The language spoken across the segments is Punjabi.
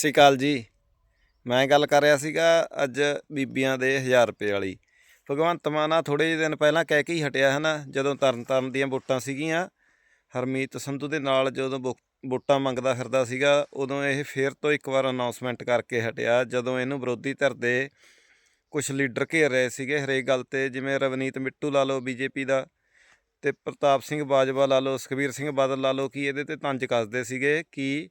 ਸਤਿ ਸ਼੍ਰੀ ਅਕਾਲ ਜੀ। ਮੈਂ ਗੱਲ ਕਰ ਰਿਹਾ ਸੀਗਾ ਅੱਜ ਬੀਬੀਆਂ ਦੇ 1000 ਰੁਪਏ ਵਾਲੀ। ਭਗਵੰਤ ਮਾਨ ਆ ਥੋੜੇ ਜਿਹੇ ਦਿਨ ਪਹਿਲਾਂ ਕਹਿ ਕੇ ਹੀ ਹਟਿਆ ਹੈ ਨਾ, ਜਦੋਂ ਤਰਨਤਾਰਨ ਦੀਆਂ ਵੋਟਾਂ ਸੀਗੀਆਂ, ਹਰਮੀਤ ਸੰਧੂ ਦੇ ਨਾਲ ਜਦੋਂ ਵੋ- ਵੋਟਾਂ ਮੰਗਦਾ ਫਿਰਦਾ ਸੀਗਾ, ਉਦੋਂ ਇਹ ਫੇਰ ਤੋਂ ਇੱਕ ਵਾਰ ਅਨਾਉਂਸਮੈਂਟ ਕਰਕੇ ਹਟਿਆ, ਜਦੋਂ ਇਹਨੂੰ ਵਿਰੋਧੀ ਧਿਰ ਦੇ ਕੁਝ ਲੀਡਰ ਘੇਰ ਰਹੇ ਸੀਗੇ ਹਰੇਕ ਗੱਲ ਤੇ, ਜਿਵੇਂ ਰਵਨੀਤ ਮਿੱਟੂ ਲਾ ਲਓ ਬੀਜੇਪੀ ਦਾ ਤੇ ਪ੍ਰਤਾਪ ਸਿੰਘ ਬਾਜਵਾ ਲਾ ਲਓ, ਸੁਖਬੀਰ ਸਿੰਘ ਬਾਦਲ ਲਾ ਲਓ, ਕਿ ਇਹਦੇ ਤੇ ਤੰਜ ਕੱਸਦੇ ਸੀਗੇ ਕਿ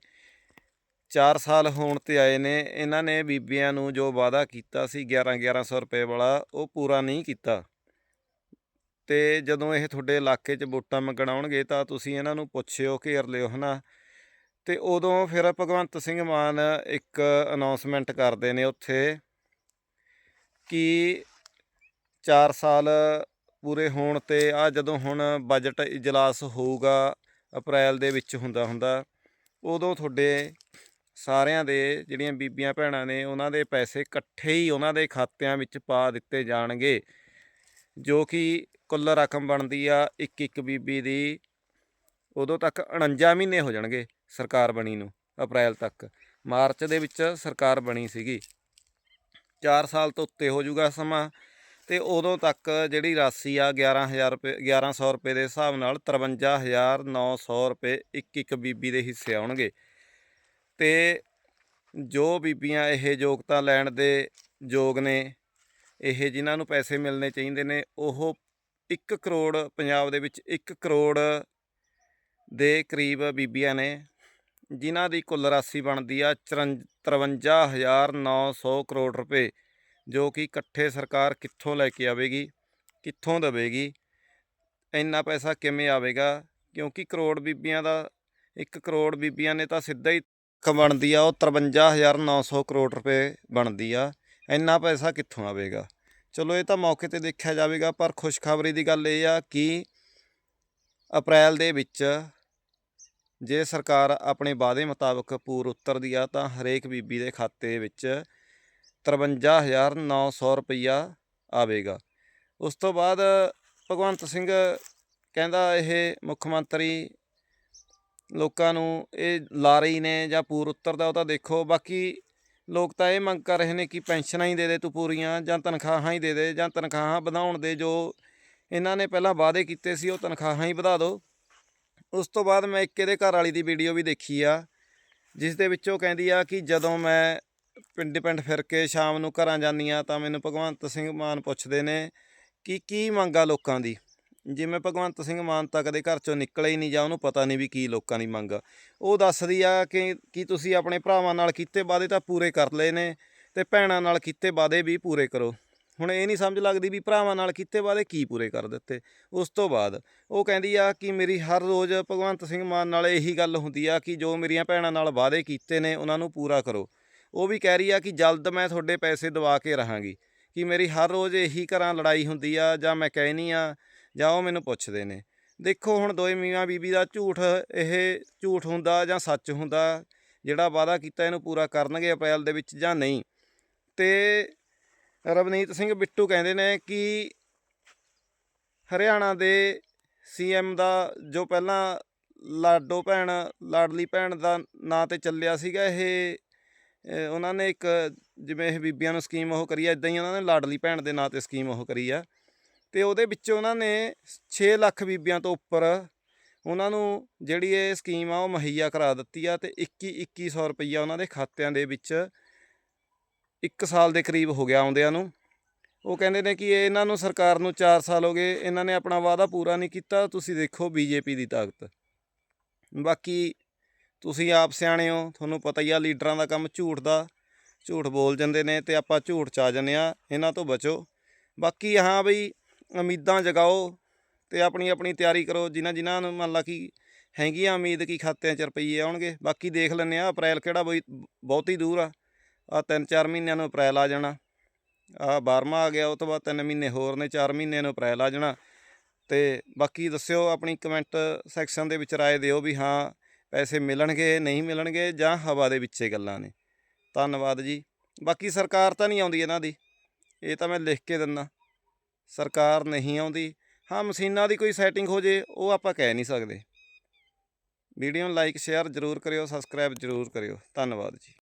4 ਸਾਲ ਹੋਣ ਤੇ ਆਏ ਨੇ, ਇਹਨਾਂ ਨੇ ਬੀਬੀਆਂ ਨੂੰ ਜੋ ਵਾਅਦਾ ਕੀਤਾ ਸੀ 11 1100 ਰੁਪਏ ਵਾਲਾ, ਉਹ ਪੂਰਾ ਨਹੀਂ ਕੀਤਾ। ਤੇ ਜਦੋਂ ਇਹ ਤੁਹਾਡੇ ਇਲਾਕੇ 'ਚ ਵੋਟਾਂ ਮੰਗਣ ਆਉਣਗੇ ਤਾਂ ਤੁਸੀਂ ਇਹਨਾਂ ਨੂੰ ਪੁੱਛਿਓ ਘੇਰ ਲਿਓ ਹਨਾ। ਤੇ ਉਦੋਂ ਫਿਰ ਭਗਵੰਤ ਸਿੰਘ ਮਾਨ ਇੱਕ ਅਨਾਉਂਸਮੈਂਟ ਕਰਦੇ ਨੇ ਉੱਥੇ ਕਿ 4 ਸਾਲ ਪੂਰੇ ਹੋਣ ਤੇ ਆ ਜਦੋਂ ਹੁਣ ਬਜਟ ਇਜਲਾਸ ਹੋਊਗਾ ਅਪ੍ਰੈਲ ਦੇ ਵਿੱਚ ਹੁੰਦਾ ਹੁੰਦਾ, ਉਦੋਂ ਤੁਹਾਡੇ ਸਾਰਿਆਂ ਦੇ, ਜਿਹੜੀਆਂ ਬੀਬੀਆਂ ਭੈਣਾਂ ਨੇ, ਉਹਨਾਂ ਦੇ ਪੈਸੇ ਇਕੱਠੇ ਹੀ ਉਹਨਾਂ ਦੇ ਖਾਤਿਆਂ ਵਿੱਚ ਪਾ ਦਿੱਤੇ ਜਾਣਗੇ। ਜੋ ਕਿ ਕੁੱਲ ਰਕਮ ਬਣਦੀ ਆ ਇੱਕ ਇੱਕ ਬੀਬੀ ਦੀ, ਉਦੋਂ ਤੱਕ 49 ਮਹੀਨੇ ਹੋ ਜਾਣਗੇ ਸਰਕਾਰ ਬਣੀ ਨੂੰ, ਅਪ੍ਰੈਲ ਤੱਕ। ਮਾਰਚ ਦੇ ਵਿੱਚ ਸਰਕਾਰ ਬਣੀ ਸੀਗੀ। 4 ਸਾਲ ਤੋਂ ਉੱਤੇ ਹੋ ਜਾਊਗਾ ਸਮਾਂ ਤੇ ਉਦੋਂ ਤੱਕ ਜਿਹੜੀ ਰਾਸ਼ੀ ਆ 11000 ਰੁਪਏ 1100 ਰੁਪਏ ਦੇ ਹਿਸਾਬ ਨਾਲ 53900 ਰੁਪਏ ਇੱਕ ਇੱਕ ਬੀਬੀ ਦੇ ਹਿੱਸੇ ਆਉਣਗੇ। ਤੇ ਜੋ ਬੀਬੀਆਂ ਇਹ ਯੋਗਤਾ ਲੈਣ ਦੇ ਯੋਗ ਨੇ, ਇਹ ਜਿਨ੍ਹਾਂ ਨੂੰ ਪੈਸੇ ਮਿਲਣੇ ਚਾਹੀਦੇ ਨੇ, ਉਹ 1 ਕਰੋੜ, ਪੰਜਾਬ ਦੇ ਵਿੱਚ 1 ਕਰੋੜ ਦੇ ਕਰੀਬ ਬੀਬੀਆਂ ਨੇ, ਜਿਨ੍ਹਾਂ ਦੀ ਕੁੱਲ ਰਾਸ਼ੀ ਬਣਦੀ ਆ 53900 ਕਰੋੜ ਰੁਪਏ, ਜੋ ਕਿ ਇਕੱਠੇ ਸਰਕਾਰ ਕਿੱਥੋਂ ਲੈ ਕੇ ਆਵੇਗੀ, ਕਿੱਥੋਂ ਦੇਵੇਗੀ, ਇੰਨਾ ਪੈਸਾ ਕਿਵੇਂ ਆਵੇਗਾ, ਕਿਉਂਕਿ ਕਰੋੜ ਬੀਬੀਆਂ ਦਾ 1 ਕਰੋੜ ਬੀਬੀਆਂ ਨੇ ਤਾਂ ਸਿੱਧਾ ਹੀ ਰਕਮ ਬਣਦੀ ਆ, ਉਹ 53900 ਕਰੋੜ ਰੁਪਏ ਬਣਦੀ ਆ। ਇੰਨਾ ਪੈਸਾ ਕਿੱਥੋਂ ਆਵੇਗਾ? ਚਲੋ, ਇਹ ਤਾਂ ਮੌਕੇ ਤੇ ਦੇਖਿਆ ਜਾਵੇਗਾ, ਪਰ ਖੁਸ਼ਖਬਰੀ ਦੀ ਗੱਲ ਇਹ ਆ ਕਿ ਅਪ੍ਰੈਲ ਦੇ ਵਿੱਚ ਜੇ ਸਰਕਾਰ ਆਪਣੇ ਵਾਅਦੇ ਮੁਤਾਬਕ ਪੂਰ ਉਤਰਦੀ ਆ, ਤਾਂ ਹਰੇਕ ਬੀਬੀ ਦੇ ਖਾਤੇ ਵਿੱਚ 53900 ਰੁਪਈਆ ਆਵੇਗਾ। ਉਸ ਤੋਂ ਬਾਅਦ ਭਗਵੰਤ ਸਿੰਘ ਕਹਿੰਦਾ ਇਹ ਮੁੱਖ ਮੰਤਰੀ ਲੋਕਾਂ ਨੂੰ ਇਹ ਲਾਰੇ ਨੇ ਜਾਂ ਪੂਰ ਉਤਰਦਾ ਉਹ ਤਾਂ ਦੇਖੋ। ਬਾਕੀ ਲੋਕ ਤਾਂ ਇਹ ਮੰਗ ਕਰ ਰਹੇ ਨੇ ਕਿ ਪੈਨਸ਼ਨਾਂ ਹੀ ਦੇ ਦੇ ਤੂੰ ਪੂਰੀਆਂ ਜਾਂ ਤਨਖਾਹਾਂ ਹੀ ਦੇ ਦੇ ਜਾਂ ਤਨਖਾਹਾਂ ਵਧਾਉਣ ਦੇ। ਜੋ ਇਹਨਾਂ ਨੇ ਪਹਿਲਾਂ ਵਾਅਦੇ ਕੀਤੇ ਸੀ ਉਹ ਤਨਖਾਹਾਂ ਹੀ ਵਧਾ ਦਿਓ ਉਸ ਤੋਂ ਬਾਅਦ ਮੈਂ ਇੱਕ ਇਹਦੇ ਘਰ ਵਾਲੀ ਦੀ ਵੀਡੀਓ ਵੀ ਦੇਖੀ ਆ, ਜਿਸ ਦੇ ਵਿੱਚ ਉਹ ਕਹਿੰਦੀ ਆ ਕਿ ਜਦੋਂ ਮੈਂ ਪਿੰਡ ਪਿੰਡ ਫਿਰ ਕੇ ਸ਼ਾਮ ਨੂੰ ਘਰਾਂ ਜਾਂਦੀ ਆ ਤਾਂ ਮੈਨੂੰ ਭਗਵੰਤ ਸਿੰਘ ਮਾਨ ਪੁੱਛਦੇ ਨੇ ਕਿ ਕੀ ਮੰਗਾ ਲੋਕਾਂ ਦੀ? ਜਿਵੇਂ ਭਗਵੰਤ ਸਿੰਘ ਮਾਨ ਤਾਂ ਕਦੇ ਘਰ ਚੋਂ ਨਿਕਲੇ ਹੀ ਨਹੀਂ ਜਾਂ ਉਹਨੂੰ ਪਤਾ ਨਹੀਂ ਵੀ ਕੀ ਲੋਕਾਂ ਦੀ ਮੰਗ ਆ, ਉਹ ਦੱਸਦੀ ਆ ਕਿ, ਕੀ ਤੁਸੀਂ ਆਪਣੇ ਭਰਾਵਾਂ ਨਾਲ ਕੀਤੇ ਵਾਅਦੇ ਤਾਂ ਪੂਰੇ ਕਰ ਲਏ ਨੇ ਤੇ ਭੈਣਾਂ ਨਾਲ ਕੀਤੇ ਵਾਅਦੇ ਵੀ ਪੂਰੇ ਕਰੋ। ਹੁਣ ਇਹ ਨਹੀਂ ਸਮਝ ਲੱਗਦੀ ਵੀ ਭਰਾਵਾਂ ਨਾਲ ਕੀਤੇ ਵਾਅਦੇ ਕੀ ਪੂਰੇ ਕਰ ਦਿੱਤੇ। ਉਸ ਤੋਂ ਬਾਅਦ ਉਹ ਕਹਿੰਦੀ ਆ ਕਿ ਮੇਰੀ ਹਰ ਰੋਜ਼ ਭਗਵੰਤ ਸਿੰਘ ਮਾਨ ਨਾਲ ਇਹੀ ਗੱਲ ਹੁੰਦੀ ਆ ਕਿ ਜੋ ਮੇਰੀਆਂ ਭੈਣਾਂ ਨਾਲ ਵਾਅਦੇ ਕੀਤੇ ਨੇ, ਉਹਨਾਂ ਨੂੰ ਪੂਰਾ ਕਰੋ। ਉਹ ਵੀ ਕਹਿ ਰਹੀ ਆ ਕਿ ਜਲਦ ਮੈਂ ਤੁਹਾਡੇ ਪੈਸੇ ਦਵਾ ਕੇ ਰਹਾਂਗੀ, ਕਿ ਮੇਰੀ ਹਰ ਰੋਜ਼ ਇਹੀ ਘਰਾਂ ਲੜਾਈ ਹੁੰਦੀ ਆ ਜਾਂ ਮੈਂ ਕਹਿਨੀ ਆ ਜਾਂ ਉਹ ਮੈਨੂੰ ਪੁੱਛਦੇ ਨੇ। ਦੇਖੋ, ਹੁਣ ਦੋਏ ਮੀਆਂ ਬੀਬੀ ਦਾ ਝੂਠ, ਇਹ ਝੂਠ ਹੁੰਦਾ ਜਾਂ ਸੱਚ ਹੁੰਦਾ, ਜਿਹੜਾ ਵਾਅਦਾ ਕੀਤਾ ਇਹਨੂੰ ਪੂਰਾ ਕਰਨਗੇ ਅਪ੍ਰੈਲ ਦੇ ਵਿੱਚ ਜਾਂ ਨਹੀਂ। ਤੇ ਰਵਨੀਤ ਸਿੰਘ ਬਿੱਟੂ ਕਹਿੰਦੇ ਨੇ ਕਿ ਹਰਿਆਣਾ ਦੇ ਸੀਐਮ ਦਾ ਜੋ ਪਹਿਲਾਂ ਲਾਡੋ ਭੈਣ, ਲਾਡਲੀ ਭੈਣ ਦਾ ਨਾਂ ਤੇ ਚੱਲਿਆ ਸੀਗਾ, ਇਹ ਉਹਨਾਂ ਨੇ ਇੱਕ ਜਿਵੇਂ ਇਹ ਬੀਬੀਆਂ ਨੂੰ ਸਕੀਮ ਉਹ ਕਰੀ ਆ ਇਦਾਂ ਹੀ ਉਹਨਾਂ ਨੇ ਲਾਡਲੀ ਭੈਣ ਦੇ ਨਾਂ ਤੇ ਸਕੀਮ ਉਹ ਕਰੀ ਆ। ਤੇ ਉਹਦੇ ਵਿੱਚ ਉਹਨਾਂ ਨੇ 6 ਲੱਖ ਬੀਬੀਆਂ ਤੋਂ ਉੱਪਰ ਉਹਨਾਂ ਨੂੰ ਜਿਹੜੀ ਇਹ ਸਕੀਮ ਆ, ਉਹ ਮੁਹੱਈਆ ਕਰਾ ਦਿੱਤੀ ਆ ਤੇ 21 2100 ਰੁਪਈਆ ਉਹਨਾਂ ਦੇ ਖਾਤਿਆਂ ਦੇ ਵਿੱਚ 1 ਸਾਲ ਦੇ ਕਰੀਬ ਹੋ ਗਿਆ ਆਉਂਦਿਆਂ ਨੂੰ। ਉਹ ਕਹਿੰਦੇ ਨੇ ਕਿ ਇਹਨਾਂ ਨੂੰ ਸਰਕਾਰ ਨੂੰ 4 ਸਾਲ ਹੋ ਗਏ, ਇਹਨਾਂ ਨੇ ਆਪਣਾ ਵਾਅਦਾ ਪੂਰਾ ਨਹੀਂ ਕੀਤਾ, ਤੁਸੀਂ ਦੇਖੋ ਬੀਜੇਪੀ ਦੀ ਤਾਕਤ। ਬਾਕੀ ਤੁਸੀਂ ਆਪ ਸਿਆਣੇ ਹੋ, ਤੁਹਾਨੂੰ ਪਤਾ ਹੀ ਆ ਲੀਡਰਾਂ ਦਾ ਕੰਮ ਝੂਠ ਦਾ, ਝੂਠ ਬੋਲ ਜਾਂਦੇ ਨੇ ਤੇ ਆਪਾਂ ਝੂਠ ਚ ਆ ਜਾਂਦੇ ਆ, ਇਹਨਾਂ ਤੋਂ ਬਚੋ। ਬਾਕੀ ਹਾਂ ਬਈ ਉਮੀਦਾਂ ਜਗਾਓ ਤੇ ਆਪਣੀ ਆਪਣੀ ਤਿਆਰੀ ਕਰੋ। ਜਿਨ੍ਹਾਂ ਜਿਨ੍ਹਾਂ ਨੂੰ ਮੰਨ ਲਾ ਕਿ ਹੈਗੀਆਂ ਉਮੀਦ ਕਿ ਖਾਤਿਆਂ 'ਚ ਰੁਪਈਏ ਆਉਣਗੇ, ਬਾਕੀ ਦੇਖ ਲੈਂਦੇ ਆ ਅਪ੍ਰੈਲ ਕਿਹੜਾ ਬਈ ਬਹੁਤ ਹੀ ਦੂਰ ਆ। ਆ ਤਿੰਨ ਚਾਰ ਮਹੀਨਿਆਂ ਨੂੰ ਅਪ੍ਰੈਲ ਆ ਜਾਣਾ। ਆ 12ਵਾਂ ਆ ਗਿਆ, ਉਹ ਤੋਂ ਬਾਅਦ ਤਿੰਨ ਮਹੀਨੇ ਹੋਰ ਨੇ 4 ਮਹੀਨਿਆਂ ਨੂੰ ਅਪ੍ਰੈਲ ਆ ਜਾਣਾ। ਤੇ ਬਾਕੀ ਦੱਸਿਓ ਆਪਣੀ ਕਮੈਂਟ ਸੈਕਸ਼ਨ ਦੇ ਵਿੱਚ ਰਾਏ ਦਿਓ ਵੀ ਹਾਂ, ਪੈਸੇ ਮਿਲਣਗੇ, ਨਹੀਂ ਮਿਲਣਗੇ ਜਾਂ ਹਵਾ ਦੇ ਵਿੱਚੇ ਗੱਲਾਂ ਨੇ। ਧੰਨਵਾਦ ਜੀ। ਬਾਕੀ ਸਰਕਾਰ ਤਾਂ ਨਹੀਂ ਆਉਂਦੀ ਇਹਨਾਂ ਦੀ। ਇਹ ਤਾਂ ਮੈਂ ਲਿਖ ਕੇ ਦਿੰਦਾ। ਸਰਕਾਰ ਨਹੀਂ ਆਉਂਦੀ। ਹਾਂ, ਮਸ਼ੀਨਾਂ ਦੀ ਕੋਈ ਸੈਟਿੰਗ ਹੋ ਜੇ, ਉਹ ਆਪਾਂ ਕਹਿ ਨਹੀਂ ਸਕਦੇ। ਵੀਡੀਓ ਨੂੰ ਲਾਈਕ ਸ਼ੇਅਰ ਜ਼ਰੂਰ ਕਰਿਓ ਸਬਸਕ੍ਰਾਈਬ ਜ਼ਰੂਰ ਕਰਿਓ। ਧੰਨਵਾਦ ਜੀ।